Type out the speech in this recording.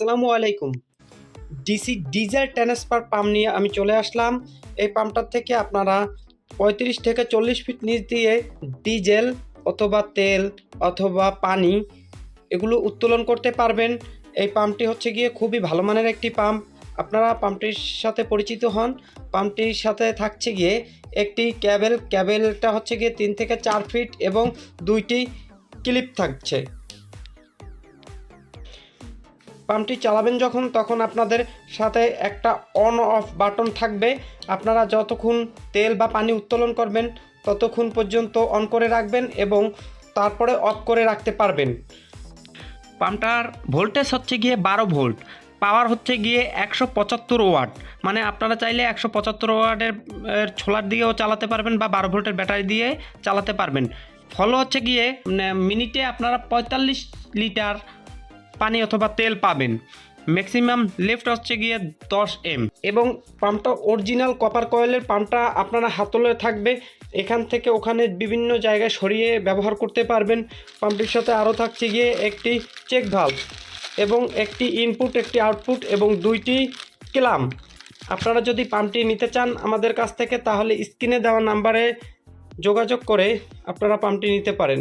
আসসালামু আলাইকুম। DC diesel transfer pump নিয়ে আমি চলে আসলাম। এই পাম্পটার থেকে আপনারা পঁয়ত্রিশ থেকে চল্লিশ ফিট নিচ দিয়ে ডিজেল অথবা তেল অথবা পানি এগুলো উত্তোলন করতে পারবেন। এই পাম্পটি হচ্ছে গিয়ে খুবই ভালো মানের একটি পাম্প আপনারা পাম্পটির সাথে পরিচিত হন। পাম্পটির সাথে থাকছে গিয়ে একটি ক্যাবেল ক্যাবেলটা হচ্ছে গিয়ে তিন থেকে চার ফিট এবং দুইটি ক্লিপ থাকছে। পাম্পটি চালাবেন যখন, তখন আপনাদের সাথে একটা অন অফ বাটন থাকবে। আপনারা যতক্ষণ তেল বা পানি উত্তোলন করবেন, ততক্ষণ পর্যন্ত অন করে রাখবেন এবং তারপরে অফ করে রাখতে পারবেন। পাম্পটার ভোল্টেজ হচ্ছে গিয়ে বারো ভোল্ট পাওয়ার হচ্ছে গিয়ে একশো পঁচাত্তর ওয়াট মানে আপনারা চাইলে একশো পঁচাত্তর ওয়াটের ছোলার দিয়েও চালাতে পারবেন বা বারো ভোল্টের ব্যাটারি দিয়ে চালাতে পারবেন। ফলো হচ্ছে গিয়ে মানে মিনিটে আপনারা পঁয়তাল্লিশ লিটার পানি অথবা তেল পাবেন। ম্যাক্সিমাম লেফট হচ্ছে গিয়ে দশ এম। এবং পাম্পটা অরিজিনাল কপার কয়েলের পাম্পটা আপনারা হাতলে থাকবে। এখান থেকে ওখানে বিভিন্ন জায়গায় সরিয়ে ব্যবহার করতে পারবেন। পাম্পটির সাথে আরও থাকছে গিয়ে একটি চেক ভাল্ব এবং একটি ইনপুট একটি আউটপুট এবং দুইটি ক্লাম। আপনারা যদি পাম্পটি নিতে চান আমাদের কাছ থেকে, তাহলে স্ক্রিনে দেওয়া নাম্বারে যোগাযোগ করে আপনারা পাম্পটি নিতে পারেন।